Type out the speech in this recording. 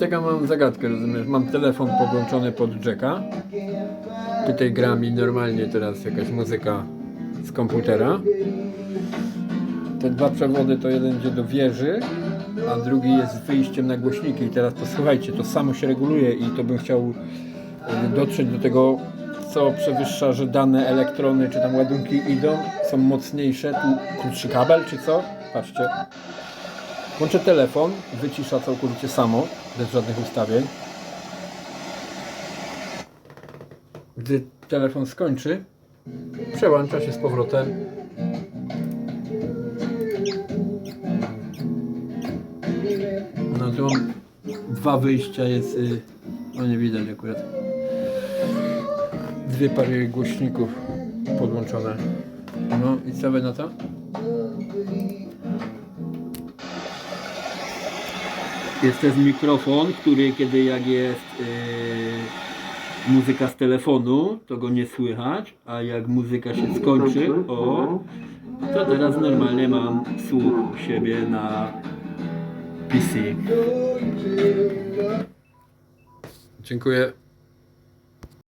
Taka mam zagadkę, rozumiesz? Mam telefon podłączony pod jacka. Tutaj gra mi normalnie teraz jakaś muzyka z komputera. Te dwa przewody to jeden idzie do wieży, a drugi jest wyjściem na głośniki. I teraz to słuchajcie, to samo się reguluje i to bym chciał e, dotrzeć do tego, co przewyższa, że dane elektrony czy tam ładunki idą, są mocniejsze. Tu krótszy kabel czy co? Patrzcie. Włączę telefon, wycisza całkowicie samo, bez żadnych ustawień. Gdy telefon skończy, przełącza się z powrotem. No tu mam dwa wyjścia, jest, y, no nie widać akurat. Dwie pary głośników podłączone. No i co wy na to? Jest też mikrofon, który kiedy jak jest yy, muzyka z telefonu, to go nie słychać, a jak muzyka się skończy, o, to teraz normalnie mam słuch siebie na PC. Dziękuję.